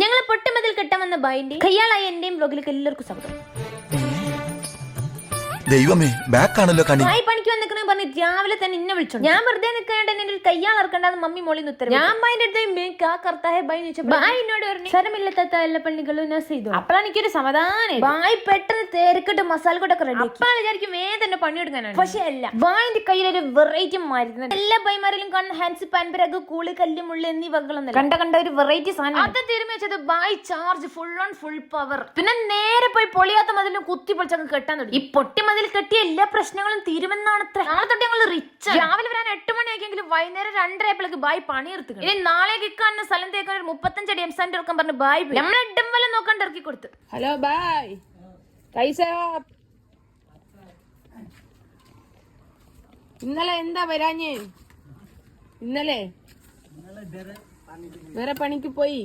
ഞങ്ങൾ പൊട്ടുമതിൽ കെട്ടാമെന്ന ബൈൻഡി കയ്യാളായ എന്റെയും ബ്ലോഗിലേക്ക് എല്ലാവർക്കും സ്വാഗതം. ദൈവമേ ബാക്ക് ആണല്ലോ കണി. ബായ് പണിക്ക് വന്നിക്കണ പറഞ്ഞ് രാവിലെ തന്നെ ഇന്നെ വിളിച്ചു ഞാൻ വെറുതെ നിൽക്കാണ്ട് എന്നെ ഒരു കയ്യാൾ ഇറക്കണ്ടെന്ന് മമ്മി മോളിൽ ഉത്തരം ഞാൻ അതിന്റെ അടുത്ത് മേക്ക് ആ കർത്താഹെ ബൈ എന്ന് വെച്ചാൽ ബായ് എന്നോട് പറഞ്ഞു. സ്ഥലമില്ലാത്ത എല്ലാ പണികളും ഞാൻ ചെയ്തു. അപ്പോഴാണ് എനിക്കൊരു സമാധാനം. ബായ് പെട്ടെന്ന് തേരക്കിട്ട് മസാല കൂട്ടൊക്കെ റെഡി അപ്പോഴാണ് വിചാരിക്കും വേഗം തന്നെ പണിയെടുക്കാനാണ് പക്ഷെ അല്ല. ബായിന്റെ കയ്യിൽ ഒരു വെറൈറ്റി മരുന്ന്. എല്ലാ ബൈമാരിലും കാണുന്ന ഹാൻസ് പാൻപരഗ് കൂളി കല്ല് മുള്ളി എന്നീ വകളൊന്നും കണ്ട കണ്ട ഒരു വെറൈറ്റി സാധനം അത് തിരുമ്മി വെച്ചത് bye charge full on full power പിന്നെ നേരെ പോയി പൊളിയാത്ത മതിലും കുത്തി പൊളിച്ചങ്ങ് കെട്ടാൻ തുടങ്ങി. ഈ പൊട്ടി അതിൽ കെട്ടിയ എല്ലാ പ്രശ്നങ്ങളും തീരുമെന്നാണ് നാളെ തൊട്ട് ഞങ്ങൾ റിച്ച് രാവിലെ വരാൻ എട്ട് മണിയാക്കിയെങ്കിലും വൈകുന്നേരം രണ്ടര ആയപ്പോഴേക്ക് ബായ് പണിയെടുത്തു ഇനി നാളെ കിക്കാണെന്ന സ്ഥലം തേക്കാൻ ഒരു മുപ്പത്തഞ്ച് അടി എംസാന്റെ എടുക്കാൻ പറഞ്ഞു ബായ് നമ്മൾ എട്ടും വല്ല നോക്കാണ്ട് ഇറക്കി കൊടുത്തു. ഹലോ ബായ് ഇന്നലെ എന്താ വരാഞ്ഞ്? ഇന്നലെ വേറെ പണിക്ക് പോയി.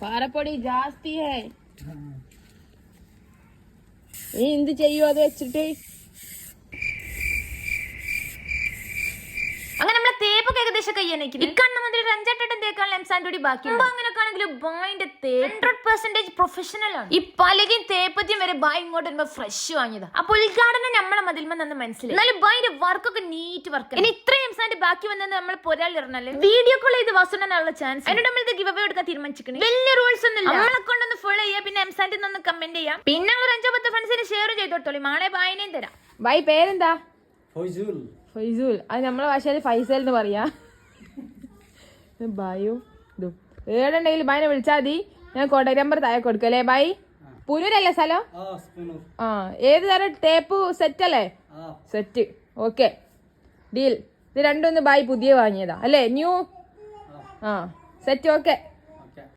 പാറപ്പൊടി ജാസ്തിയേ നീ എന്ത് ചെയ്യൂ അത് വെച്ചിട്ട്? അങ്ങനെ നമ്മളെ തേപ്പൊക്കെ ഏകദേശം ഇക്കണ്ണ മുതൽ ഒരു അഞ്ചെട്ടെട്ടും കൂടി ബാക്കി അങ്ങനെ ആണെങ്കിലും ബായിന്റെ ഹൺഡ്രഡ് പെർസെന്റേജ് പ്രൊഫഷണൽ ആണ്. ഈ പലകയും തേപ്പത്തിയും വരെ ബായ് ഇങ്ങോട്ട് വരുമ്പോ ഫ്രഷ് വാങ്ങിയതാ. അപ്പൊ ഉദ്ഘാടനം നമ്മളെ മതിൽമ നിന്ന് മനസ്സിലായി. എന്നാലും ബായിന്റെ വർക്കൊക്കെ നീറ്റ് വർക്ക് ഇനി ഇത്രയും എംസാൻഡ് ബാക്കി വന്നത് നമ്മൾ പൊരാളിറങ്ങല്ലേ വീഡിയോ കോൾ ചെയ്ത് വസുണ്ടാനുള്ള ചാൻസ് എന്നോട് നമ്മൾ ഇത് ഗിവ് അവേ എടുക്കാൻ തീരുമാനിച്ചിരിക്കണേ. വലിയ റൂൾസ് ഒന്നും നമ്മളെ കൊണ്ടൊന്ന് ഫുൾ ചെയ്യാം. പിന്നെ എംസാൻഡിൽ നിന്ന് കമന്റ് ചെയ്യാം. പിന്നെ ഒരു അഞ്ചോ പത്ത് ഫ്രണ്ട്സിന് ഷെയർ ചെയ്തോട്ടോളി മാളെ ബായിനെയും തരാം. ബൈ പേരെന്താ? ഫൈസൂൽ. ഫൈസൂൽ. അത് നമ്മളെ ഭാഷയിൽ ഫൈസൽ എന്ന് പറയാ. ബായു ഇതും ഏടുണ്ടെങ്കിൽ ബായിനെ വിളിച്ചാൽ മതി. ഞാൻ കോൺടാക്ട് നമ്പർ താഴെ കൊടുക്കും അല്ലേ? ബായ് പുനൂരല്ലേ സ്ഥലം? ആ ഏത് തരം ടേപ്പ് സെറ്റ് അല്ലേ? സെറ്റ് ഓക്കെ ഡീൽ ഇത് രണ്ടൊന്ന് ബൈ പുതിയ വാങ്ങിയതാ. അല്ലേ? ന്യൂ? ആ. Set okay